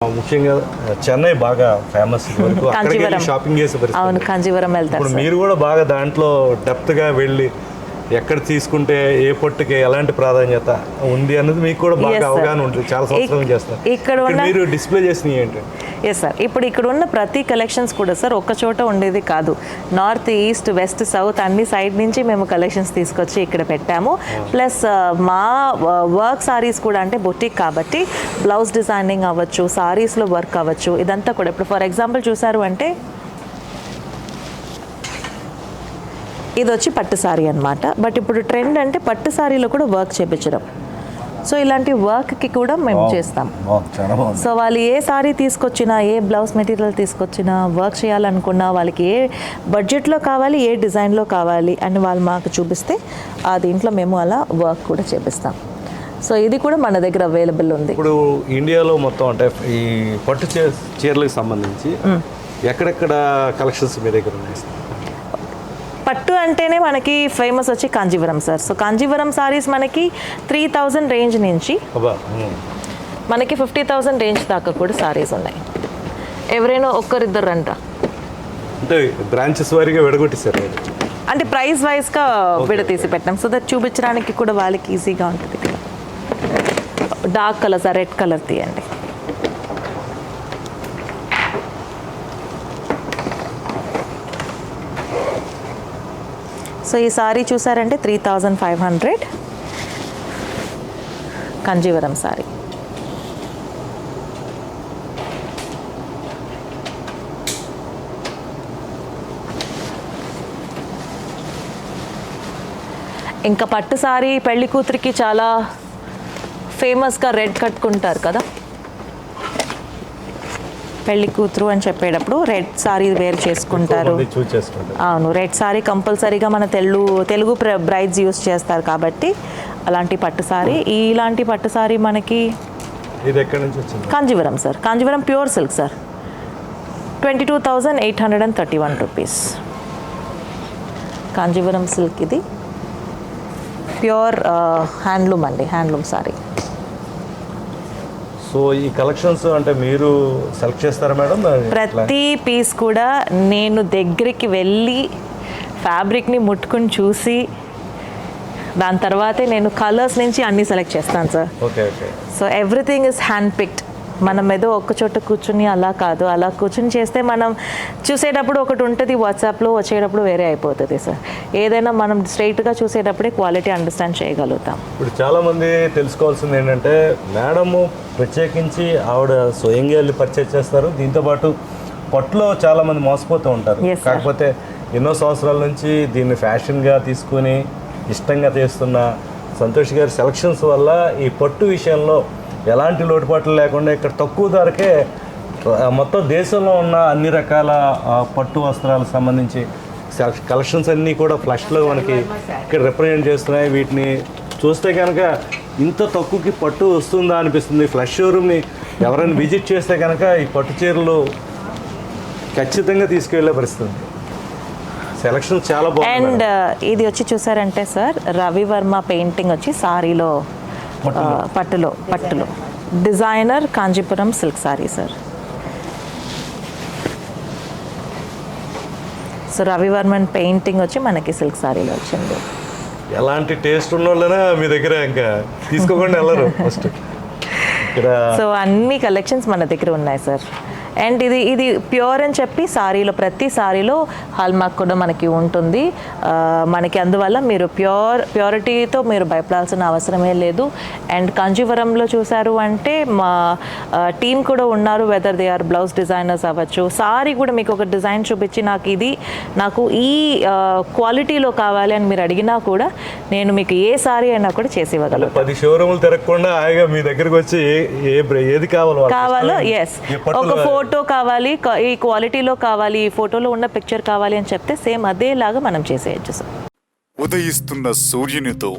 ముఖ్యంగా చెన్నై బాగా famous. Shopping చేసే అవును. కాంజీవరం వెళ్తారు మీరు కూడా బాగా దాంట్లో డెప్త్గా వెళ్ళి ఎక్కడ తీసుకుంటే ఏ పొట్టుకి ఎలాంటి ప్రాధాన్యత ఉంది అన్నది మీకు కూడా బాగా. అవగాహన ఉంటుంది. చాలా సంవత్సరాలు చేస్తారు. ఇక్కడ మీరు డిస్ప్లే చేసినవి ఏంటి? ఎస్ సార్ ఇప్పుడు ఇక్కడ ఉన్న ప్రతి కలెక్షన్స్ కూడా సార్ ఒక్క చోట ఉండేది కాదు. నార్త్ ఈస్ట్ వెస్ట్ సౌత్ అన్ని సైడ్ నుంచి మేము కలెక్షన్స్ తీసుకొచ్చి ఇక్కడ పెట్టాము. ప్లస్ మా వర్క్ సారీస్ కూడా అంటే బొటిక్ కాబట్టి బ్లౌజ్ డిజైనింగ్ అవ్వచ్చు సారీస్లో వర్క్ అవ్వచ్చు ఇదంతా కూడా. ఇప్పుడు ఫర్ ఎగ్జాంపుల్ చూసారు అంటే ఇది వచ్చి పట్టు సారీ అనమాట బట్ ఇప్పుడు ట్రెండ్ అంటే పట్టు సారీలో కూడా వర్క్ చేపించడం. సో ఇలాంటి వర్క్కి కూడా మేము చేస్తాం. చాలా బాగుంది. సో వాళ్ళు ఏ సారీ తీసుకొచ్చినా ఏ బ్లౌజ్ మెటీరియల్ తీసుకొచ్చినా వర్క్ చేయాలనుకున్నా వాళ్ళకి ఏ బడ్జెట్లో కావాలి ఏ డిజైన్లో కావాలి అని వాళ్ళు మాకు చూపిస్తే ఆ దీంట్లో మేము అలా వర్క్ కూడా చేపిస్తాం. సో ఇది కూడా మన దగ్గర అవైలబుల్ ఉంది. ఇప్పుడు ఇండియాలో మొత్తం అంటే ఈ పట్టు చీరలకు సంబంధించి ఎక్కడెక్కడ కలెక్షన్స్ మీ దగ్గర ఉన్నాయి? పట్టు అంటేనే మనకి ఫేమస్ వచ్చి కాంజీవరం సార్. సో కాంజీవరం సారీస్ మనకి త్రీ థౌజండ్ రేంజ్ నుంచి. మనకి ఫిఫ్టీ థౌజండ్ రేంజ్ దాకా కూడా సారీస్ ఉన్నాయి. ఎవరైనా ఒక్కరిద్దరు అంట అంటే బ్రాంచెస్ వారీగా విడగొట్టేశారు మీరు. అంటే ప్రైస్ వైజ్గా విడతీసి పెట్టాం. సో దట్ చూపించడానికి కూడా వాళ్ళకి ఈజీగా ఉంటుంది. డార్క్ కలర్స్ రెడ్ కలర్ తీయండి. సో ఈ సారీ చూసారంటే three thousand five hundred. Kanjivaram sari. ఇంకా పట్టు సారీ పెళ్ళి కూతురికి చాలా ఫేమస్గా రెడ్ కట్టుకుంటారు కదా. పెళ్ళి కూతురు అని చెప్పేటప్పుడు రెడ్ సారీ వేర్ చేసుకుంటారు. అవును రెడ్ సారీ కంపల్సరీగా మన తెలుగు తెలుగు బ్రైడ్స్ యూస్ చేస్తారు కాబట్టి అలాంటి పట్టు సారీ ఇలాంటి పట్టు సారీ మనకి ఇది ఎక్కడి నుంచి వచ్చింది? Kanjivaram sir Kanjivaram pure silk sir twenty two thousand eight hundred and thirty one rupees Kanjivaram silk ఇది. ప్యూర్ హ్యాండ్లూమ్ అండి హ్యాండ్లూమ్ సారీ సో ఈ కలెక్షన్స్ అంటే మీరు సెలెక్ట్ చేస్తారా మేడం? ప్రతి పీస్ కూడా నేను దగ్గరికి వెళ్ళి ఫ్యాబ్రిక్ని ముట్టుకుని చూసి దాని తర్వాతే నేను కలర్స్ నుంచి అన్నీ సెలెక్ట్ చేస్తాను sir. Okay okay. So everything is hand picked మనం ఏదో ఒక్క చోట కూర్చుని అలా కాదు. అలా కూర్చుని చేస్తే మనం చూసేటప్పుడు ఒకటి ఉంటుంది వాట్సాప్లో వచ్చేటప్పుడు వేరే అయిపోతుంది సార్. ఏదైనా మనం స్ట్రైట్గా చూసేటప్పుడే క్వాలిటీ అండర్స్టాండ్ చేయగలుగుతాం. ఇప్పుడు చాలా మంది తెలుసుకోవాల్సింది ఏంటంటే మేడము ప్రత్యేకించి ఆవిడ స్వయంగా వెళ్ళి పర్చేజ్ చేస్తారు. దీంతో పాటు పట్టులో చాలా మంది మోసపోతూ ఉంటారు. కాకపోతే ఎన్నో సంవత్సరాల నుంచి దీన్ని ఫ్యాషన్గా తీసుకుని ఇష్టంగా చేస్తున్న సంతోష్ గారి సెలక్షన్స్ వల్ల ఈ పట్టు విషయంలో ఎలాంటి లోటుపాట్లు లేకుండా ఇక్కడ తక్కువ ధరకే మొత్తం దేశంలో ఉన్న అన్ని రకాల పట్టు వస్త్రాలకు సంబంధించి కలెక్షన్స్ అన్నీ కూడా ఫ్లష్లో మనకి ఇక్కడ రిప్రజెంట్ చేస్తున్నాయి. వీటిని చూస్తే కనుక ఇంత తక్కువకి పట్టు వస్తుందా అనిపిస్తుంది. ఫ్లష్ షోరూమ్ని ఎవరైనా విజిట్ చేస్తే కనుక ఈ పట్టు చీరలు ఖచ్చితంగా తీసుకెళ్ళే పరిస్థితి సెలక్షన్ చాలా బాగుంది అండ్ ఇది వచ్చి చూసారంటే సార్ రవివర్మ పెయింటింగ్ వచ్చి సారీలో పట్టులో. పట్టులో designer Kanchipuram silk sari sir. So Ravi Varman painting వచ్చి మనకి సిల్క్ సారీలో వచ్చింది. ఎలాంటి టేస్ట్ ఉన్న వాళ్ళైనా మీ దగ్గర ఇంకా తీసుకోకుండా వెళ్ళరు ఫస్ట్ సో అన్ని కలెక్షన్స్ మన దగ్గర ఉన్నాయి సార్. అండ్ ఇది ఇది ప్యూర్ అని చెప్పి సారీలో ప్రతి సారీలో హాల్మార్క్ కూడా మనకి ఉంటుంది. మనకి అందువల్ల మీరు ప్యూర్ ప్యూరిటీతో మీరు భయపడాల్సిన అవసరమే లేదు. అండ్ కాంజీవరంలో చూసారు అంటే మా టీం కూడా ఉన్నారు whether they are blouse designers అవ్వచ్చు. సారీ కూడా మీకు ఒక డిజైన్ చూపించి నాకు ఇది నాకు ఈ క్వాలిటీలో కావాలి అని మీరు అడిగినా కూడా నేను మీకు ఏ సారీ అయినా కూడా చేసి ఇవ్వగలను. పది షోరూములు తిరగకుండా హాయిగా మీ దగ్గరకు వచ్చి ఏ ఏది కావాలో కావాలో. ఎస్ ఒక ఫోటో కావాలి ఈ క్వాలిటీలో కావాలి ఈ ఫోటోలో ఉన్న పిక్చర్ కావాలి అని చెప్తే సేమ్ అదేలాగా మనం చేసేయచ్చు సార్ ఉదయిస్తున్న సూర్యునితో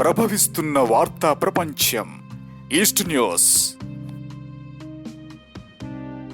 ప్రభవిస్తున్న వార్తా ప్రపంచం ఈస్ట్ న్యూస్.